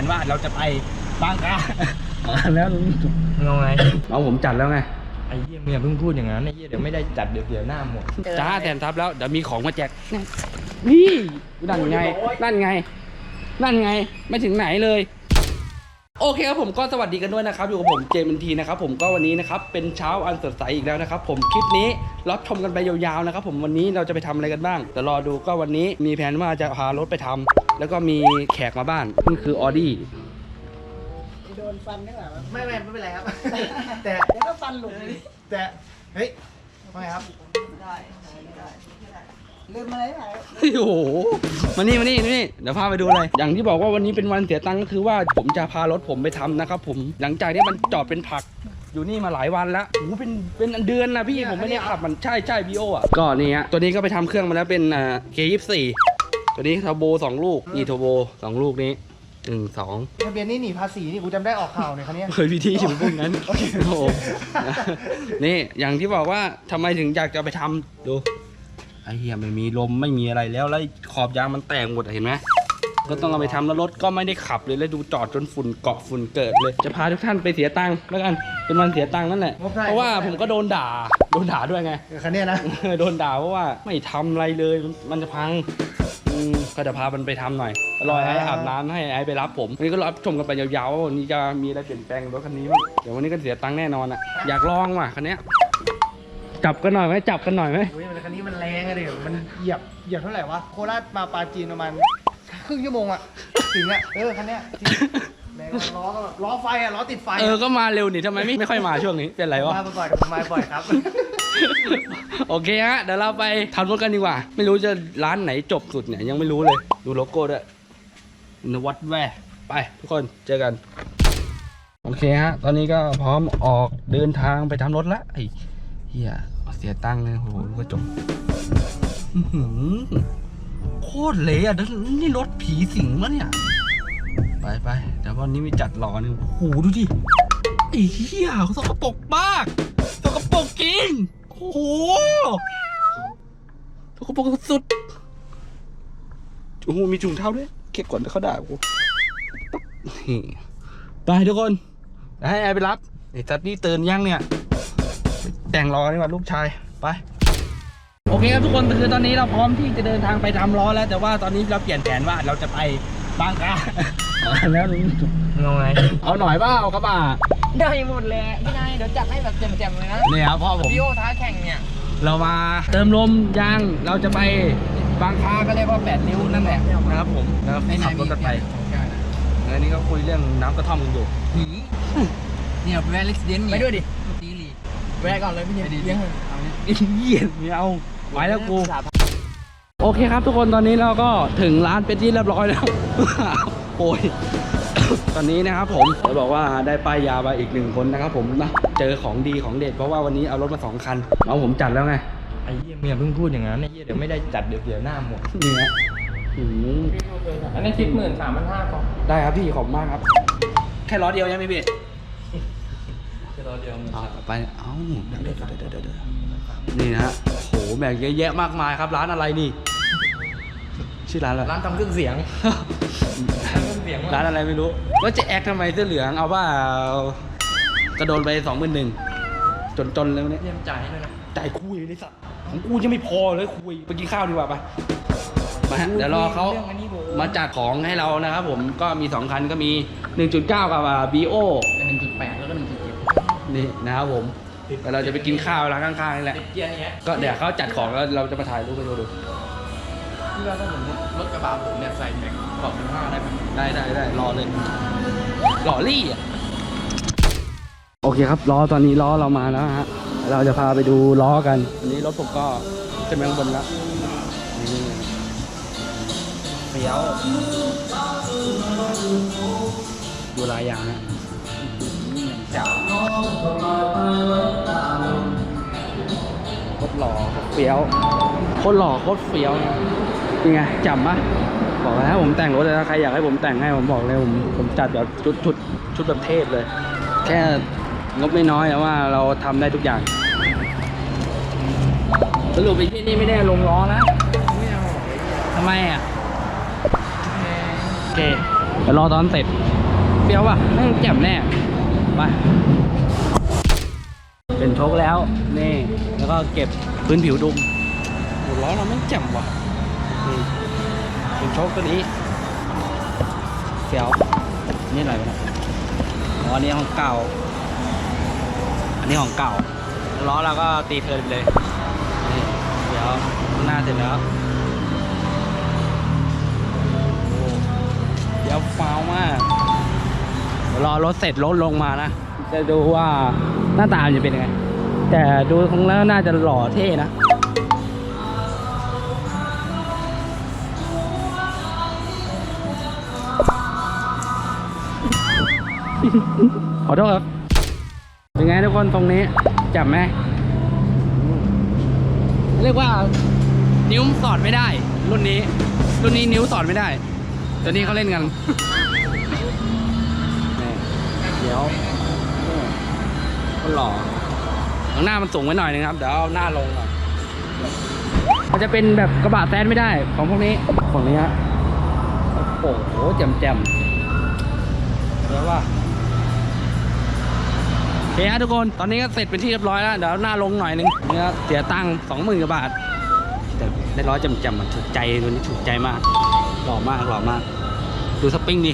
นว่าเราจะไปบางกาแล้วลุงงงไงเอาผมจัดแล้วไงไอ้เหี้ยมึงอย่าเพิ่งพูดอย่างนั้นไอ้เหี้ยเดี๋ยวไม่ได้จัดเดี๋ยวเสียหน้าหมดจ้าแทนทับแล้วเดี๋ยวมีของมาแจกนี่นั่นไงนั่นไงนั่นไง ไม่ถึงไหนเลย โอเคครับผมก็สวัสดีกันด้วยนะครับ อยู่กับผมเจมส์ทีนะครับผมก็วันนี้นะครับเป็นเช้าอันสดใสอีกแล้วนะครับผมคลิปนี้รับชมกันไปยาวๆนะครับผมวันนี้เราจะไปทำอะไรกันบ้างเดี๋ยวรอดูก็วันนี้มีแผนว่าจะพารถไปทำแล้วก็มีแขกมาบ้านนั่นคือออดี้โดนฟันนี่แหละไม่ไม่ไม่เป็นไรครับ แต่เดี๋ยวก็ฟันหลุดเลยแต่เฮ้ยว่าไงครับได้ได้ ลืมอะไรไหมโอ้โหมานี่มานี่มานี่เดี๋ยวพาไปดูเลย อย่างที่บอกว่าวันนี้เป็นวันเสียตังค์ก็คือว่าผมจะพารถผมไปทำนะครับผมหลังจากที่มันจอดเป็นผัก อยู่นี่มาหลายวันแล้วโอ้โหเป็นเป็นเดือนนะพี่ผมไม่ได้ขับมันใช่ใช่บีโออะก็นี่ฮะตัวนี้ก็ไปทำเครื่องมาแล้วเป็นอ่าเคยี่สี่ตัวนี้เทอร์โบสองลูกนี่เทอร์โบสองลูกนี้หนึ่งสอง ทะเบียนนี่หนีภาษีนี่กูจำได้ออกข่าวเนี่ยคันเนี้ย เคยพิธีถึงพวกนั้น โอ้โห นี่ อย่างที่บอกว่าทำไมถึงอยากจะไปทำดู ไอ้เหี้ยไม่มีลมไม่มีอะไรแล้วแล้วขอบยางมันแตกหมดอะเห็นไหมก็ต้องเอาไปทำแล้วรถก็ไม่ได้ขับเลยแล้วดูจอดจนฝุ่นเกาะฝุ่นเกิดเลย จะพาทุกท่านไปเสียตังค์แล้วกันเป็นวันเสียตังค์นั่นแหละงบเท่าไหร่เพราะว่าผมก็โดนด่าโดนด่าด้วยไง คันเนี้ยนะโดนด่าเพราะว่าไม่ทำอะไรเลยมันมันจะพังอืมก็จะพามันไปทำหน่อยรอยไอ้อาบน้ำให้ไอ้ไปรับผมวันนี้ก็รับชมกันไปยาวๆว่าวันนี้จะมีอะไรเปลี่ยนแปลงรถคันนี้บ้างเดี๋ยววันนี้ก็เสียตังค์แน่นอนอะอยากลองว่ะคันเนี้ยจับกันหน่อยไหมจับกันหน่อยไหมโอ้ยมันคันนี้ เหยียบเหยียบเท่าไหร่วะโคราชมาปาจีนประมาณครึ่งชั่วโมงอะถึงอะเออคันเนี้ยจริงแรงล้อก็แบบล้อไฟอะล้อติดไฟเออ ก็มาเร็วนี่ทำไมไม่ไม่ค่อยมาช่วงนี้ เป็นไรวะ มาบ่อยๆผมมาบ่อยครับ โอเคฮะ เดี๋ยวเราไปทำรถกันดีกว่า ไม่รู้จะร้านไหนจบสุดเนี่ย ยังไม่รู้เลย ดูโลโก้ด้วยนวัดแวร์ไปทุกคนเจอกัน โอเคฮะ ตอนนี้ก็พร้อมออกเดินทางไปทำรถละไอ้เฮียเสียตังค์เลยโหดูกระจกอื้อหือ โคตรเละอะนี่รถผีสิงมะเนี่ย ไปไปเดี๋ยววันนี้มีจัดหล่อหนึ่งโอ้โหดูดิไอ้เหี้ยสกปรกมากสกปรกจริงโอ้โหสกปรกสุดโอ้โหมีถุงเท้าด้วย เก็บก่อนเดี๋ยวเขาด่ากูไปทุกคน ให้ไอไปรับไอ้จัดนี่เตือนยังเนี่ย แต่งรอดีกว่าลูกชาย ไป โอเคครับทุกคนคือตอนนี้เราพร้อมที่จะเดินทางไปทำล้อแล้ว แต่ว่าตอนนี้เราเปลี่ยนแผนว่าเราจะไปบางกาแล้วลุงงงไงเอาหน่อยเปล่ากระบะได้หมดเลยพี่นายเดี๋ยวจัดให้แบบแจ่มๆเลยนะเนี่ยครับพ่อผมพี่โอท้าแข่งเนี่ยเรามาเติมลมยางเราจะไปบางคาก็เรียกว่าแปดนิ้วนั่นแหละนะครับผมแล้วขับรถกันไปแล้วนี่ก็คุยเรื่องน้ำกระท่อมกันอยู่หีเนี่ยแวร์เล็กเดนไปด้วยดิตีลีแวร์ก่อนเลยพี่เนี่ยเลี้ยงเอาเนี่ยเหี้ยไม่เอา ไว้แล้วกู โอเคครับทุกคนตอนนี้เราก็ถึงร้านเป็นที่เรียบร้อยแล้ว โอ้ย ตอนนี้นะครับผมจะบอกว่าได้ป้ายยามาอีกหนึ่งคนนะครับผมนะ เจอของดีของเด็ดเพราะว่าวันนี้เอารถมาสองคัน เอาผมจัดแล้วไง ไอ้เหี้ยมึงอย่าเพิ่งพูดอย่างนั้นไอ้เหี้ยเดี๋ยวไม่ได้จัดเดี๋ยวเสียหน้าหมดนี่ฮะอืมอันนี้สิบหมื่นสามพันห้าก่อนได้ครับพี่ขอบคุณมากครับ แค่ล้อเดียวยังไม่พี่เดี๋ยวเราเดียวเอาไป เอ้าเดี๋ยวเดี๋ยวเดี๋ยวเดี๋ยวเดี๋ยว นี่นะฮะโหแบ่งเยอะแยะมากมายครับ ร้านอะไรนี่ ชื่อร้านอะไรร้านทำเครื่องเสียงทำเครื่องเสียงร้านอะไรไม่รู้ แล้วจะแอคทำไมเสื้อเหลืองเอาว่าก็โดนไปสองหมื่นหนึ่งจนจนๆเลยวันนี้เยี่ยมจ่ายให้ด้วยนะจ่ายคุยเลยสัตว์ของกูยังไม่พอเลยคุยไปกินข้าวดีกว่าไปมาฮะเดี๋ยวรอเขารื่องอันนี้โบมาจัดของให้เรานะครับผมก็มีสองคันก็มี 1.9 กับบีโอหนึ่งจุดแปดแล้วก็หนึ่งจุดเจ็ดนี่นะครับผม แต่เราจะไปกินข้าวร้านข้างๆนี่แหละ ติดเกียร์เนี้ยก็เดี๋ยวเขาจัดของแล้วเราจะมาถ่ายรูปให้ดูดูที่ว่าถ้าสมมติรถกระบะผมเนี่ยใส่แม็กขอบสิบห้าได้ไหมได้ได้ได้รอเลยหล่อรี่อะโอเคครับล้อตอนนี้ล้อเรามาแล้วฮะ เราจะพาไปดูล้อกัน อันนี้รถผมก็ขึ้นไปข้างบนแล้วนี่เฟี้ยวดูลายยางฮะ หล่อโคตรเฟี้ยวโคตรหล่อโคตรเฟี้ยวยังไงจับปะบอกแล้วผมแต่งรถเลยนะใครอยากให้ผมแต่งให้ผมบอกเลยผมผมจัดแบบชุดชุดชุดแบบเทพเลย แค่งบไม่น้อยแต่ว่าเราทำได้ทุกอย่าง สรุปอีกที่นี่ไม่ได้ลงล้อนะไม่เอาทำไมอะโอเคเดี๋ยวรอตอนเสร็จเปรี้ยวป่ะไม่งแจ่มแน่ไปเป็นโชคแล้วนี่แล้วก็เก็บ พื้นผิวดุมโอ้ล้อเราไม่แจ่มว่ะนี่เป็นโชคตัวนี้เสียวนี่อะไรวะอ๋ออันนี้ของเก่า อันนี้ของเก่า ล้อเราก็ตีเพลินไปเลยนี่เดี๋ยวข้าหน้าเสร็จแล้วโอ้เดี๋ยวฟาวมากรอรถเสร็จรถลงมานะ จะดูว่าหน้าตามจะเป็นยังไง แต่ดูคงแล้วน่าจะหล่อเท่นะขอโทษครับเป็นไงทุกคนตรงนี้จับไหมเรียกว่านิ้วสอดไม่ได้ รุ่นนี้ รุ่นนี้นิ้วสอดไม่ได้ตัวนี้เขาเล่นกันนี่เดี๋ยวคนหล่อ ข้างหน้ามันสูงไว้หน่อยนึงครับ เดี๋ยวเอาหน้าลงก่อนมันจะเป็นแบบกระบะแซนไม่ได้ ของพวกนี้ของนี้ฮะโอ้โหแจ่มแจ่มๆเดี๋ยวว่าโอเคฮะทุกคนตอนนี้ก็เสร็จเป็นที่เรียบร้อยแล้วเดี๋ยวหน้าลงหน่อยนึงเนี่ยเสียตังค์สองหมื่นกว่าบาทแต่ได้ร้อยจำจำๆมันถูกใจตัวนี้ถูกใจมากหล่อมากหล่อมาก ดูสปริงดิ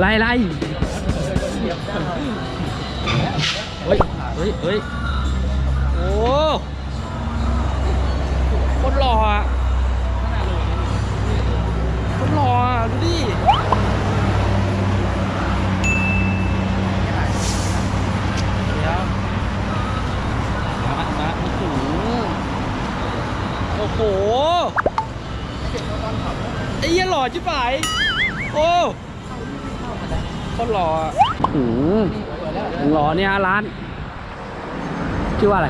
ไล่ไล่เฮ้ยเฮ้ยเฮ้ยโอ้คนรหล่ออะ อืมหล่อเนี่ยร้าน ชื่อว่าอะไร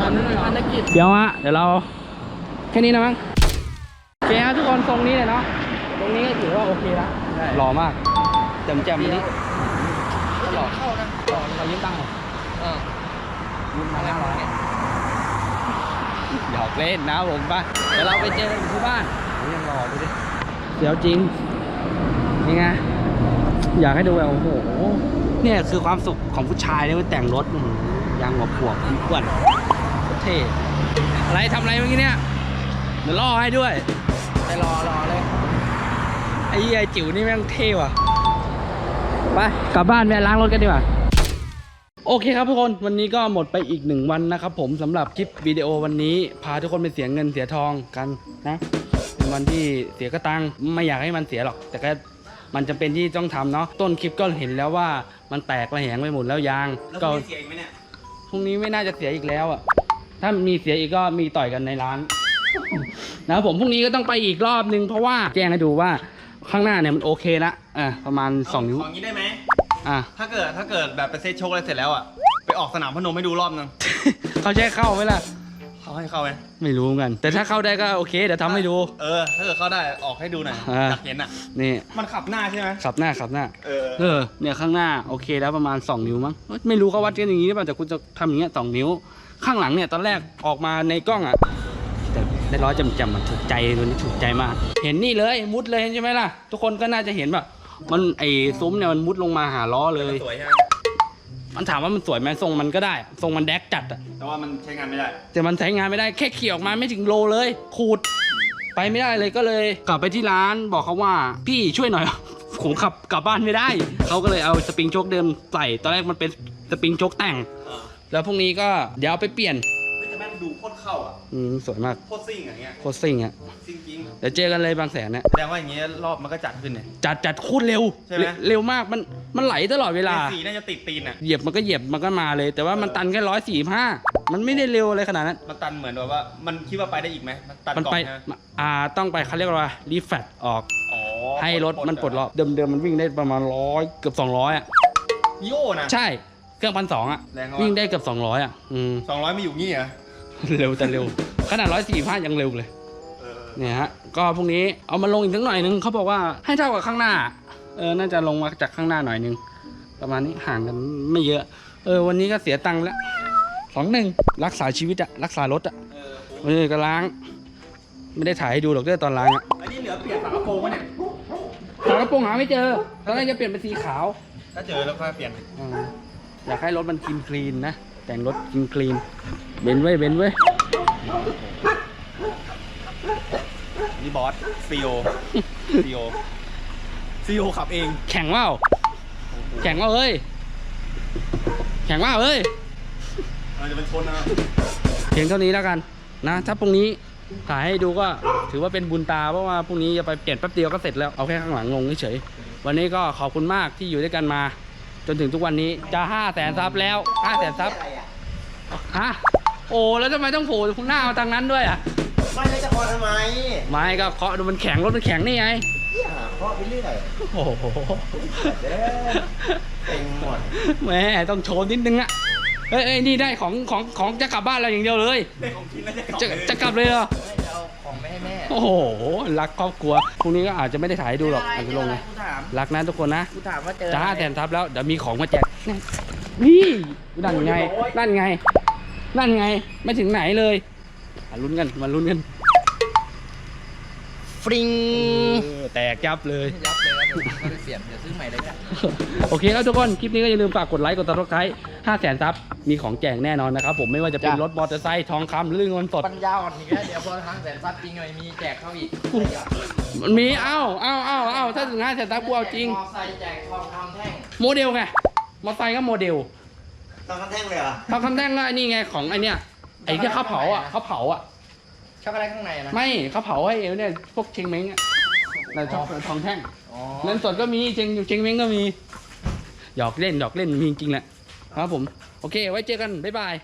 อันนักกิจเดี๋ยวฮะเดี๋ยวเรา แค่นี้นะมั้งโอเคฮะทุกคนตรงนี้เลยเนาะตรงนี้ก็ถือว่าโอเคแล้วหล่อมากแจ่มแจ่มนี้หล่อเข้านะหล่อเรายืมตังค์เหรอเออยืมมาห้าร้อยหยอกเล่นนะผมป่ะเดี๋ยวเราไปเจอกันที่บ้านยังรอดูดิเดี๋ยวจริงนี่ไง อยากให้ดูแบบโอ้โหเนี่ยคือความสุขของผู้ชายเนี่ยมันแต่งรถยางหัวปวกอ้วนเท่อะไรทำอะไรเมื่อกี้เนี่ยเดี๋ยวล่อให้ด้วยไปรอรอเลยไอ้เหี้ยจิ๋วนี่แม่งเท่ว่ะไปกลับบ้านไปล้างรถกันดีกว่าโอเคครับทุกคนวันนี้ก็หมดไปอีกหนึ่งวันนะครับผมสำหรับคลิปวิดีโอวันนี้ พาทุกคนไปเสียเงินเสียทองกันนะเป็นวันที่เสียกระตังไม่อยากให้มันเสียหรอก แต่ก็ มันจำเป็นที่ต้องทำเนาะต้นคลิปก็เห็นแล้วว่ามันแตกระแหงไปหมดแล้วยางก็เสียอีกไหมเนี่ยพรุ่งนี้ไม่น่าจะเสียอีกแล้วอะถ้ามีเสียอีกก็มีต่อยกันในร้าน นะครับผมพรุ่งนี้ก็ต้องไปอีกรอบนึงเพราะว่าแจ้งให้ดูว่าข้างหน้าเนี่ยมันโอเคละอะประมาณสองนิ้วของนี้ได้ไหมอะ ถ้าเกิดถ้าเกิดแบบไปเซตโชคอะไรเสร็จแล้วอะไปออกสนามพนมให้ดูรอบนึง เขาใช้เข้าไหมล่ะเขา ให้เข้าไหมไม่รู้เหมือนกัน แต่ถ้าเข้าได้ก็โอเคเดี๋ยวทำให้ดู เออถ้าเกิดเข้าได้ออกให้ดูหน่อยอ่า อยากเห็นอะ นี่มันขับหน้าใช่ไหมขับหน้าขับหน้า เออเออเนี่ยข้างหน้าโอเคแล้วประมาณ 2 นิ้วมั้งไม่รู้เขาวัดกันอย่างนี้หรือเปล่าแต่คุณจะทำอย่างเงี้ยสนิ้ว ข้างหลังเนี่ยตอนแรกออกมาในกล้องอะแต่ได้ร้อยจำจำๆมันถูกใจตัวนี้ถูกใจมาก เห็นนี่เลยมุดเลยใช่ไหมล่ะ ทุกคนก็น่าจะเห็นแบบมันไอ้ซุ้มเนี่ยมันมุดลงมาหาล้อเลย สวยใช่ไหม มันถามว่ามันสวยไหมทรงมันก็ได้ ทรงมันแดกจัดอะแต่ว่ามันใช้งานไม่ได้ แต่มันใช้งานไม่ได้แค่ขี่ออกมาไม่ถึงโลเลย ขูด ไปไม่ได้เลยก็เลย กลับไปที่ร้านบอกเขาว่า พี่ช่วยหน่อย ผมขับกลับบ้านไม่ได้ เขาก็เลยเอาสปริงโชคเดิมใส่ ตอนแรกมันเป็นสปริงโชคแต่ง เออแล้วพรุ่งนี้ก็เดี๋ยวเอาไปเปลี่ยน เฮ้ยแต่แม่งดูโคตรเข้าอะ อืมสวยมากโคตรซิ่งอย่างเงี้ย โคตรซิ่งอะซิ่งจริงเดี๋ยวเจอกันเลยบางแสนเนี่ย แสดงว่าอย่างเงี้ยรอบมันก็จัดขึ้นเนี่ย จัดจัดโคตรเร็ว ใช่ไหม เร็วเร็วมากมัน มันไหลตลอดเวลา สีน่าจะติดตีนอะ เหยียบมันก็เหยียบมันก็มาเลย แต่ว่ามันตันแค่ร้อยสี่ห้ามันไม่ได้เร็วอะไรขนาดนั้น มันตันเหมือนแบบว่า มันคิดว่าไปได้อีกไหมมันตันมันก่อไปนนะอ่าต้องไปเขาเรียกว่ารีแฟตออก อ๋อให้รถมันปลดล็อกเดิมๆมันวิ่งได้ประมาณร้อยเกือบสองร้อยอะ โย่นะ ใช่เครื่องพันสองอะ แรงเขาวิ่งได้เกือบสองร้อยอะ อืม สองร้อยไม่อยู่งี้เหรอเร็วแต่เร็ว ขนาดร้อยสี่ห้ายังเร็วเลย เออเนี่ยฮะ ก็พรุ่งนี้เอามาลงอีกสักหน่อยนึงเขาบอกว่าให้เท่ากับข้างหน้า เออน่าจะลงมาจากข้างหน้าหน่อยนึง ประมาณนี้ห่างกันไม่เยอะ เออ วันนี้ก็เสียตังค์แล้วสองหนึ่งรักษาชีวิตอะรักษารถอะเออวันนี้ก็ล้าง ไม่ได้ถ่ายให้ดูหรอกเด้อตอนล้างอะอันนี้เหลือเปลี่ยนฝากระโปรงวะเนี่ยฝากระโปรงหาไม่เจอตอนแรกจะเปลี่ยนเป็นสีขาว ถ้าเจอแล้วค่อยเปลี่ยนอ่าอยากให้รถมันคลีนคลีนๆนะ แต่งรถคลีนคลีนเบนไว้ยเบนไว้ยนี่บอสซีโอซีโอ ซีโอขับเอง แข่งว่าแข่งว่าเฮ้ย แข่งว่าเฮ้ยมันจะเป็นชนนะเพียงเท่านี้แล้วกันนะ ถ้าพรุ่งนี้ถ่ายให้ดูก็ถือว่าเป็นบุญตาเพราะว่าพรุ่งนี้จะไปเปลี่ยนแป๊บเดียวก็เสร็จแล้วเอาแค่ข้างหลังลงเฉยๆวันนี้ก็ขอบคุณมากที่อยู่ด้วยกันมา จนถึงทุกวันนี้จะห้าแสนซับแล้วห้าแสนซับฮะโอ้แล้วทำไมต้องโผล่คุณหน้ามาทางนั้นด้วยอะไม่แล้วจะคอทำไมไม่ก็เคาะดูมันแข็งรถมันแข็งนี่ไงเหี้ยเคาะไปเรื่อยโอ้โหเด้อเต็งหมดแหม่ต้องโชว์นิดนึงอะเอ้ยเอ้ยนี่ได้ของของของจะกลับบ้านเราอย่างเดียวเลย ได้ของกินแล้วจะจะจะกลับเลยเหรอไม่จะเอาของไปให้แม่โอ้โห รักครอบครัว พรุ่งนี้ก็อาจจะไม่ได้ถ่ายให้ดูหรอกอาจจะลงไง กูถามรักนะทุกคนนะ กูถามว่าเจอจะห้าแสนทับแล้ว เดี๋ยวมีของมาแจกนี่นั่นไง นั่นไง นั่นไง ไม่ถึงไหนเลยมาลุ้นกัน มาลุ้นกัน ฟริงเออแตกยับเลยยับเลยครับผมก็ได้เสียบเดี๋ยวซื้อใหม่เลยก็ได้โอเคครับทุกคน คลิปนี้ก็อย่าลืมฝากกดไลค์กดติดตามห้าแสนซับมีของแจกแน่นอนนะครับผมไม่ว่าจะเป็นรถมอเตอร์ไซค์ทองคำหรือเงินสด ปัญญาอ่อนอีกแล้วเดี๋ยวพอทางแสนซับจริงเลยมีแจกเข้าอีกมันมีเอ้าเอ้าเอ้าเอ้าถ้าถึงห้าแสนซับกูเอาจริง มอไซค์แจกทองคำแท่งโมเดลไงมอเตอร์ไซค์ก็โมเดลต้องกระแทงเลยเหรอ ทำคำแท่งก็ไอ้นี่ไงของไอเนี้ยไอ้ที่เขาเผาอะเขาเผาอะ ช็อกโกแลตข้างในนะ ไม่เขาเผาให้เอวเนี่ยพวกเชงเม้งอะแต่ทองทองแท่งอ๋อเงินสดก็มีเชงเชงเม้งก็มี หยอกเล่นหยอกเล่นมีจริงๆแหละครับผม โอเค ไว้เจอกัน บ๊ายบาย